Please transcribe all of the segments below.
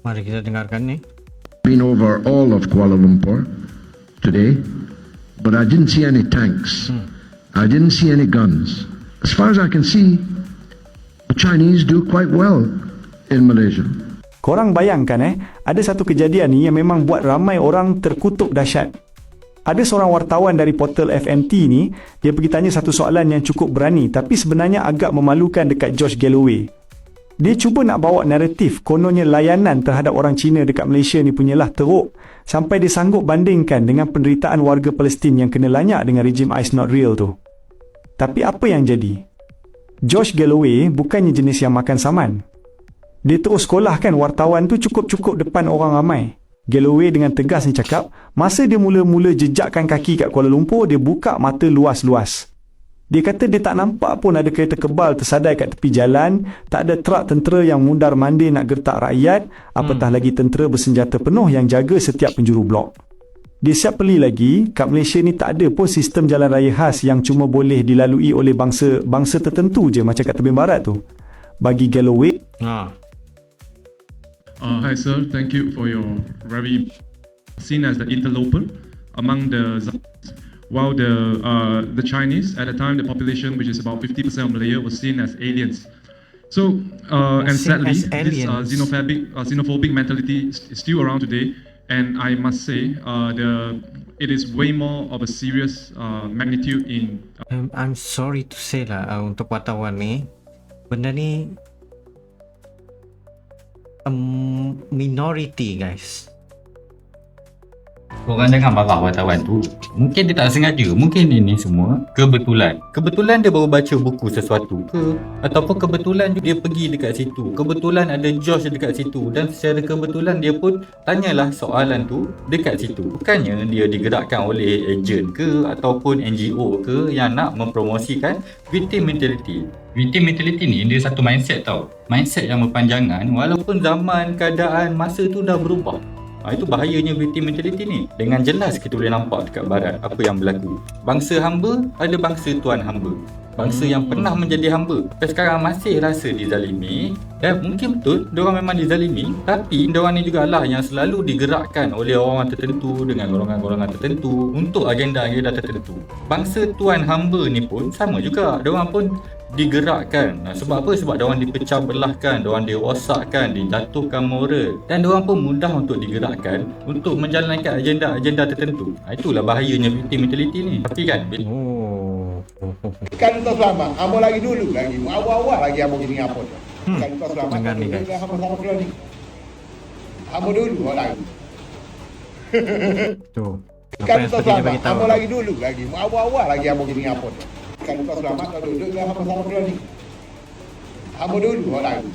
Mari kita dengarkan ni. been over all of Kuala Lumpur today, but I didn't see any tanks. I didn't see any guns. As far as I can see, the Chinese do quite well in Malaysia. Korang bayangkan eh, ada satu kejadian ni yang memang buat ramai orang terkutuk dahsyat. Ada seorang wartawan dari portal FMT ni, dia pergi tanya satu soalan yang cukup berani tapi sebenarnya agak memalukan dekat Josh Galloway. Dia cuba nak bawa naratif kononnya layanan terhadap orang Cina dekat Malaysia ni punyalah teruk sampai dia sanggup bandingkan dengan penderitaan warga Palestin yang kena lanyak dengan rejim Ice Not Real tu. Tapi apa yang jadi? Josh Galloway bukannya jenis yang makan saman. Dia terus sekolahkan wartawan tu cukup-cukup depan orang ramai. Galloway dengan tegas ni cakap, masa dia mula-mula jejakkan kaki kat Kuala Lumpur, dia buka mata luas-luas. Dia kata dia tak nampak pun ada kereta kebal tersadai kat tepi jalan, tak ada trak tentera yang mundar mandir nak gertak rakyat, apatah lagi tentera bersenjata penuh yang jaga setiap penjuru blok. Dia siap beli lagi, kat Malaysia ni tak ada pun sistem jalan raya khas yang cuma boleh dilalui oleh bangsa bangsa tertentu je macam kat tebing barat tu. Bagi Galloway, Ha. Uh, hi, sir. Thank you for your very seen as the interloper among the while the uh, the Chinese at the time the population, which is about 50% of Malaya, was seen as aliens. So, uh, and sadly, this uh, xenophobic uh, xenophobic mentality is still around today. And I must say, uh, the it is way more of a serious uh, magnitude in Um, I'm sorry to say lah uh, untuk wartawan ni benda ni um, minority guys. Korang jangan marah wartawan tu. Mungkin dia tak sengaja. Mungkin ini semua kebetulan. Kebetulan dia baru baca buku sesuatu ke? Ataupun kebetulan dia pergi dekat situ. Kebetulan ada Josh dekat situ. Dan secara kebetulan dia pun tanyalah soalan tu dekat situ. Bukannya dia digerakkan oleh ejen ke ataupun NGO ke yang nak mempromosikan victim mentality. Victim mentality ni dia satu mindset tau. Mindset yang berpanjangan walaupun zaman, keadaan, masa tu dah berubah. Ha, itu bahayanya victim mentality ni. Dengan jelas kita boleh nampak dekat barat apa yang berlaku. Bangsa hamba ada bangsa tuan hamba. Bangsa yang pernah menjadi hamba Tapi sekarang masih rasa dizalimi Dan mungkin betul Diorang memang dizalimi Tapi diorang ni jugalah yang selalu digerakkan Oleh orang tertentu Dengan golongan-golongan tertentu Untuk agenda-agenda tertentu Bangsa tuan hamba ni pun sama juga Diorang pun digerakkan nah, Sebab apa? Sebab diorang dipecah belahkan Diorang dirosakkan Dijatuhkan moral Dan diorang pun mudah untuk digerakkan Untuk menjalankan agenda-agenda tertentu nah, Itulah bahayanya victim mentality ni Tapi kan Oh. Kan kau selamat. Amo lagi dulu lagi. Awal-awal lagi amo gini apa tu. Hmm. Kan kau selamat. Dengar Kan ni, dulu guys. keluar ni. Amo dulu awak lagi. Tu. Apa Kan yang kau seperti dia selamat. Amo lagi dulu lagi. Awal-awal lagi amo gini apa tu. Kan kau selamat kau duduk dah amo sama keluar ni. Amo dulu awak lagi.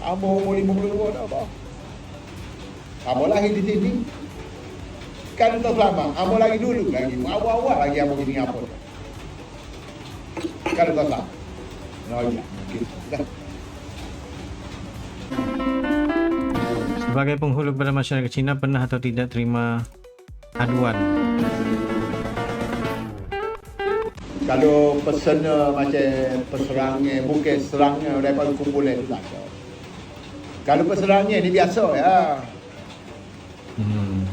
Amo umur 52 dah apa. Amo lahir di sini. Kan kau selamat. Amo lagi dulu lagi. Awal-awal lagi amo gini apa. Kan kau selamat. Oh ya. Sebagai penghulu kepada masyarakat Cina pernah atau tidak terima aduan Kalau pesennya macam peserangnya, bukan serangnya daripada kumpulan tu tak ada. Kalau peserangnya ni biasa ya. hmm.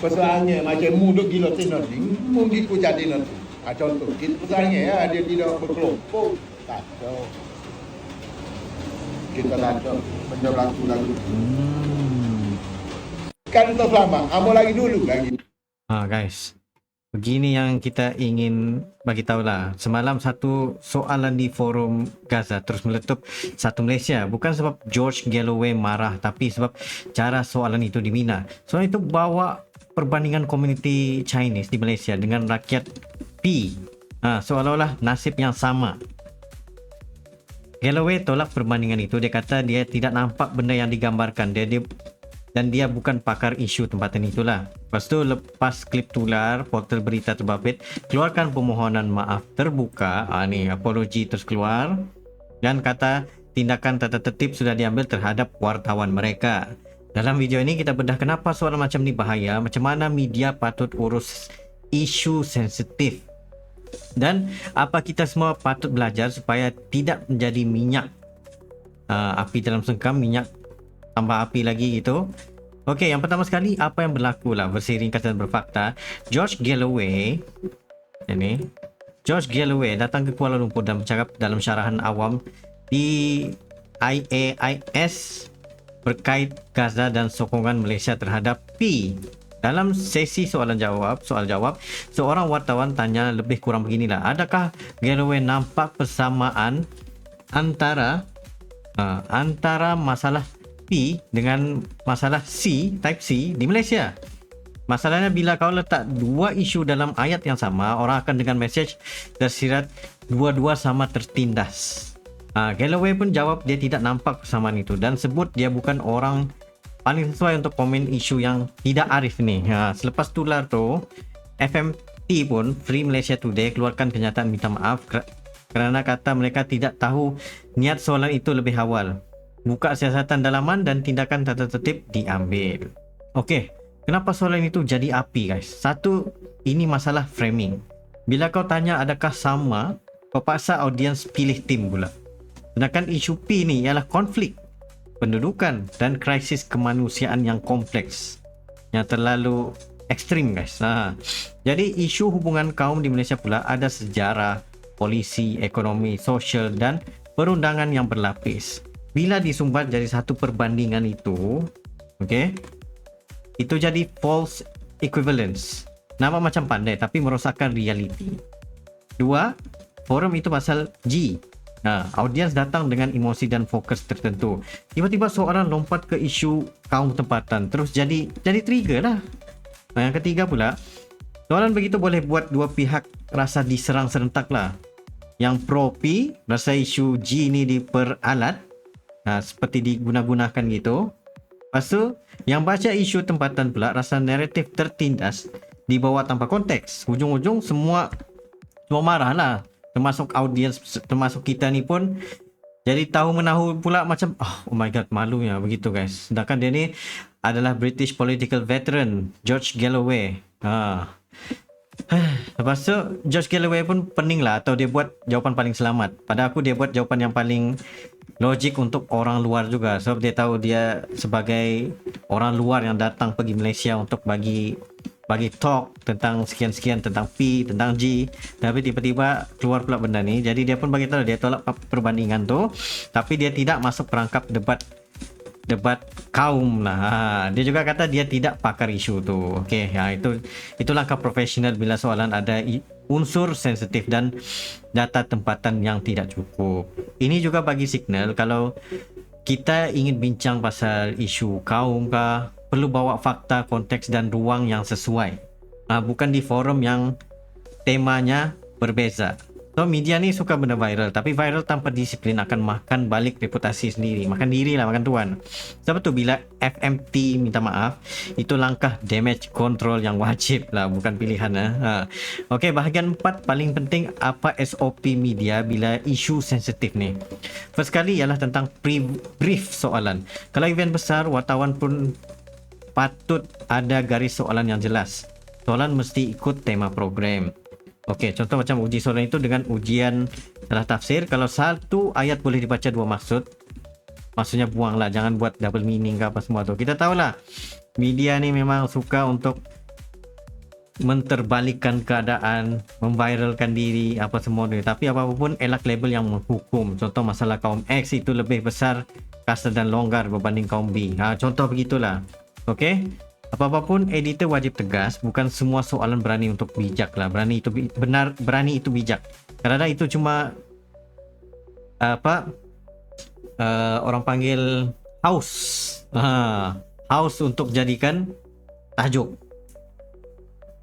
Peserangnya macam mu duk gila tina ni, mu giku jadi nanti. Ha, contoh, kita peserangnya ya, dia tidak berkelompok. Tak ada. Kita tak ada benda berlaku lagu. Hmm. Kan kita selamat, amo lagi dulu lagi. Ha guys. Begini yang kita ingin bagi tahu lah. Semalam satu soalan di forum Gaza terus meletup satu Malaysia. Bukan sebab George Galloway marah tapi sebab cara soalan itu dimina. Soalan itu bawa perbandingan komuniti Chinese di Malaysia dengan rakyat P. Ha, seolah-olah nasib yang sama. Galloway tolak perbandingan itu. Dia kata dia tidak nampak benda yang digambarkan. Dia, dia dan dia bukan pakar isu tempatan itulah. Lepas tu lepas klip tular portal berita terbabit keluarkan permohonan maaf terbuka. Ah ni apologi terus keluar dan kata tindakan tata tertib sudah diambil terhadap wartawan mereka. Dalam video ini kita bedah kenapa soalan macam ni bahaya, macam mana media patut urus isu sensitif dan apa kita semua patut belajar supaya tidak menjadi minyak uh, api dalam sengkam minyak tambah api lagi gitu Okey, yang pertama sekali apa yang berlaku lah bersiringkas dan berfakta. George Galloway ini George Galloway datang ke Kuala Lumpur dan bercakap dalam syarahan awam di IAIS berkait Gaza dan sokongan Malaysia terhadap P. Dalam sesi soalan jawab, soal jawab, seorang wartawan tanya lebih kurang beginilah. Adakah Galloway nampak persamaan antara uh, antara masalah P dengan masalah C, type C di Malaysia? Masalahnya bila kau letak dua isu dalam ayat yang sama, orang akan dengan message tersirat dua-dua sama tertindas. Ha, Galloway pun jawab dia tidak nampak persamaan itu dan sebut dia bukan orang paling sesuai untuk komen isu yang tidak arif ni. Ha, selepas tular tu, FMT pun Free Malaysia Today keluarkan kenyataan minta maaf ker- kerana kata mereka tidak tahu niat soalan itu lebih awal. Buka siasatan dalaman dan tindakan tata tertib diambil. Okey, kenapa soalan itu jadi api guys? Satu, ini masalah framing. Bila kau tanya adakah sama, kau paksa audiens pilih tim pula. Sedangkan isu P ni ialah konflik, pendudukan dan krisis kemanusiaan yang kompleks. Yang terlalu ekstrim guys. Ha. Jadi isu hubungan kaum di Malaysia pula ada sejarah, polisi, ekonomi, sosial dan perundangan yang berlapis. Bila disumbat jadi satu perbandingan itu, okay, itu jadi false equivalence. Nama macam pandai tapi merosakkan realiti. Dua, forum itu pasal G. Nah, audiens datang dengan emosi dan fokus tertentu. Tiba-tiba seorang lompat ke isu kaum tempatan terus jadi jadi trigger lah. Nah, yang ketiga pula, soalan begitu boleh buat dua pihak rasa diserang serentak lah. Yang pro P rasa isu G ni diperalat ha, seperti diguna-gunakan gitu. Lepas tu, yang baca isu tempatan pula rasa naratif tertindas dibawa tanpa konteks. Hujung-hujung semua semua marah lah. Termasuk audiens, termasuk kita ni pun jadi tahu menahu pula macam oh, oh my god malunya begitu guys. Sedangkan dia ni adalah British political veteran George Galloway. Ha. Lepas tu George Galloway pun pening lah atau dia buat jawapan paling selamat. Pada aku dia buat jawapan yang paling logik untuk orang luar juga. Sebab dia tahu dia sebagai orang luar yang datang pergi Malaysia untuk bagi bagi talk tentang sekian-sekian tentang P, tentang G. Tapi tiba-tiba keluar pula benda ni. Jadi dia pun bagi tahu dia tolak perbandingan tu. Tapi dia tidak masuk perangkap debat debat kaum lah. Ha, dia juga kata dia tidak pakar isu tu. Okey, ya itu itu langkah profesional bila soalan ada unsur sensitif dan data tempatan yang tidak cukup. Ini juga bagi signal kalau kita ingin bincang pasal isu kaum kah, perlu bawa fakta, konteks dan ruang yang sesuai. Ha, bukan di forum yang temanya berbeza. So media ni suka benda viral tapi viral tanpa disiplin akan makan balik reputasi sendiri. Makan diri lah makan tuan. Sebab tu bila FMT minta maaf itu langkah damage control yang wajib lah bukan pilihan lah. Ha. Okey bahagian 4 paling penting apa SOP media bila isu sensitif ni. First kali ialah tentang brief soalan. Kalau event besar wartawan pun patut ada garis soalan yang jelas. Soalan mesti ikut tema program. Okey, contoh macam uji soalan itu dengan ujian salah tafsir. Kalau satu ayat boleh dibaca dua maksud, maksudnya buanglah. Jangan buat double meaning ke apa semua tu. Kita tahulah, media ni memang suka untuk menterbalikkan keadaan, memviralkan diri, apa semua ni. Tapi apa pun elak label yang menghukum. Contoh masalah kaum X itu lebih besar kasta dan longgar berbanding kaum B. Ha, contoh begitulah. Okey? Apa-apa pun editor wajib tegas. Bukan semua soalan berani untuk bijak lah. Berani itu bi- benar berani itu bijak. Kerana itu cuma apa uh, orang panggil house ha, house untuk jadikan tajuk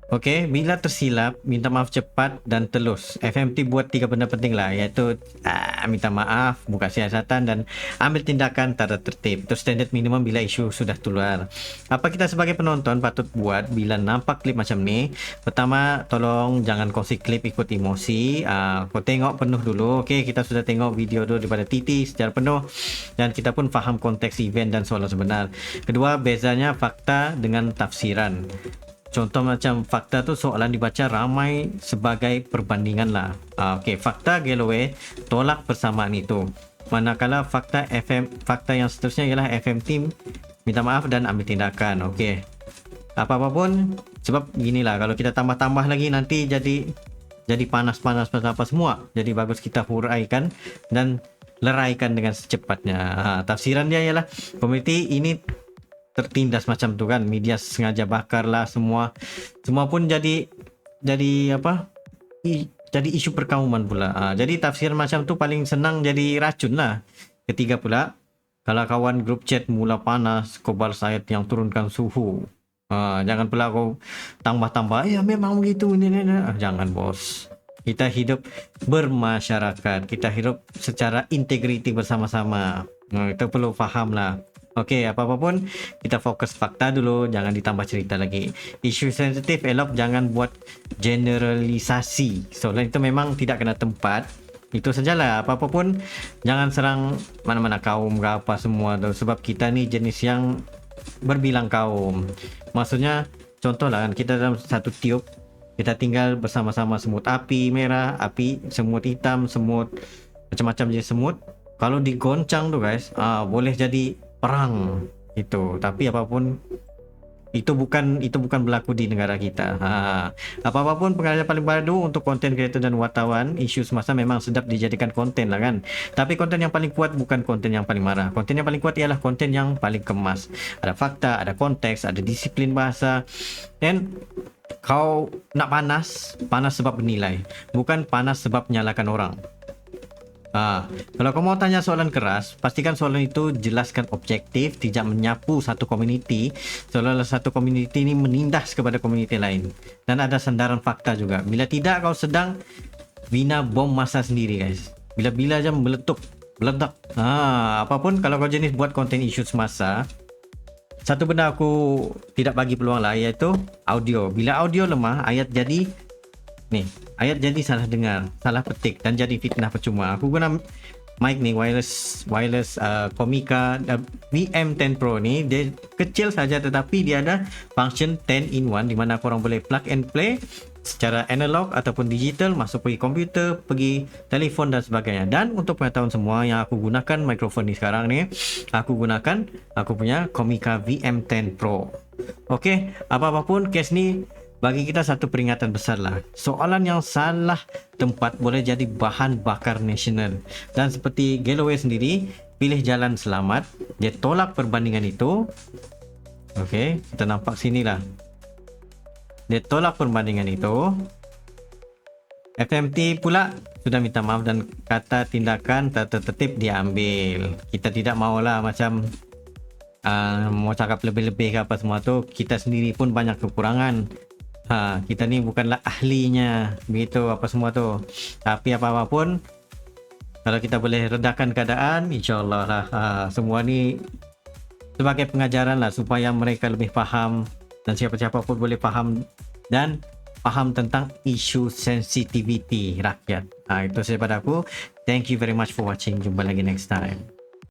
Okey, bila tersilap, minta maaf cepat dan telus. FMT buat tiga benda penting lah, iaitu ah, minta maaf, buka siasatan dan ambil tindakan tata tertib. Itu standard minimum bila isu sudah keluar. Apa kita sebagai penonton patut buat bila nampak klip macam ni? Pertama, tolong jangan kongsi klip ikut emosi. Ah, kau tengok penuh dulu. Okey, kita sudah tengok video dulu daripada Titi secara penuh dan kita pun faham konteks event dan soalan sebenar. Kedua, bezanya fakta dengan tafsiran. Contoh macam fakta tu soalan dibaca ramai sebagai perbandingan lah. Uh, okay, fakta Galloway tolak persamaan itu. manakala fakta FM fakta yang seterusnya ialah FM team minta maaf dan ambil tindakan okey apa-apa pun sebab ginilah kalau kita tambah-tambah lagi nanti jadi jadi panas-panas apa semua jadi bagus kita huraikan dan leraikan dengan secepatnya ha, tafsiran dia ialah komuniti ini tertindas macam tu kan. Media sengaja bakar lah semua. Semua pun jadi jadi apa? I, jadi isu perkauman pula. Ha, jadi tafsiran macam tu paling senang jadi racun lah. Ketiga pula kalau kawan grup chat mula panas kau balas ayat yang turunkan suhu. Ha, jangan pula kau tambah-tambah ya memang begitu ini, ini. Ah, jangan bos. Kita hidup bermasyarakat. Kita hidup secara integriti bersama-sama. Ha, kita perlu faham lah Okey, apa-apa pun kita fokus fakta dulu, jangan ditambah cerita lagi. Isu sensitif elok jangan buat generalisasi. Soalan itu memang tidak kena tempat. Itu sajalah. Apa-apa pun jangan serang mana-mana kaum ke apa semua tu sebab kita ni jenis yang berbilang kaum. Maksudnya contohlah kan kita dalam satu tiup kita tinggal bersama-sama semut api merah, api semut hitam, semut macam-macam jenis semut. Kalau digoncang tu guys, ah boleh jadi perang itu tapi apapun itu bukan itu bukan berlaku di negara kita. Ha. Apa-apa pun pengajar paling baru untuk konten kreator dan wartawan, isu semasa memang sedap dijadikan konten lah kan. Tapi konten yang paling kuat bukan konten yang paling marah. Konten yang paling kuat ialah konten yang paling kemas. Ada fakta, ada konteks, ada disiplin bahasa. Dan kau nak panas, panas sebab bernilai. Bukan panas sebab menyalahkan orang. Ha, kalau kau mau tanya soalan keras, pastikan soalan itu jelaskan objektif, tidak menyapu satu komuniti, seolah satu komuniti ini menindas kepada komuniti lain. Dan ada sandaran fakta juga. Bila tidak, kau sedang bina bom masa sendiri, guys. Bila-bila aja meletup, meledak. Ha, apapun kalau kau jenis buat konten isu semasa, satu benda aku tidak bagi peluang lah iaitu audio. Bila audio lemah, ayat jadi Ni, ayat jadi salah dengar, salah petik dan jadi fitnah percuma. Aku guna mic ni wireless wireless uh, Comica uh, VM10 Pro ni dia kecil saja tetapi dia ada function 10 in 1 di mana korang boleh plug and play secara analog ataupun digital masuk pergi komputer, pergi telefon dan sebagainya. Dan untuk pengetahuan semua yang aku gunakan mikrofon ni sekarang ni, aku gunakan aku punya Comica VM10 Pro. Okey, apa-apa pun case ni bagi kita satu peringatan besar lah. Soalan yang salah tempat boleh jadi bahan bakar nasional. Dan seperti Galloway sendiri, pilih jalan selamat. Dia tolak perbandingan itu. Okey, kita nampak sini lah. Dia tolak perbandingan itu. FMT pula sudah minta maaf dan kata tindakan tertertib dia ambil. Kita tidak maulah macam uh, mau cakap lebih-lebih ke apa semua tu. Kita sendiri pun banyak kekurangan ha, kita ni bukanlah ahlinya begitu apa semua tu. Tapi apa-apa pun kalau kita boleh redakan keadaan insyaallah lah ha, semua ni sebagai pengajaran lah supaya mereka lebih faham dan siapa-siapa pun boleh faham dan faham tentang isu sensitivity rakyat. Ha, itu sahaja pada aku. Thank you very much for watching. Jumpa lagi next time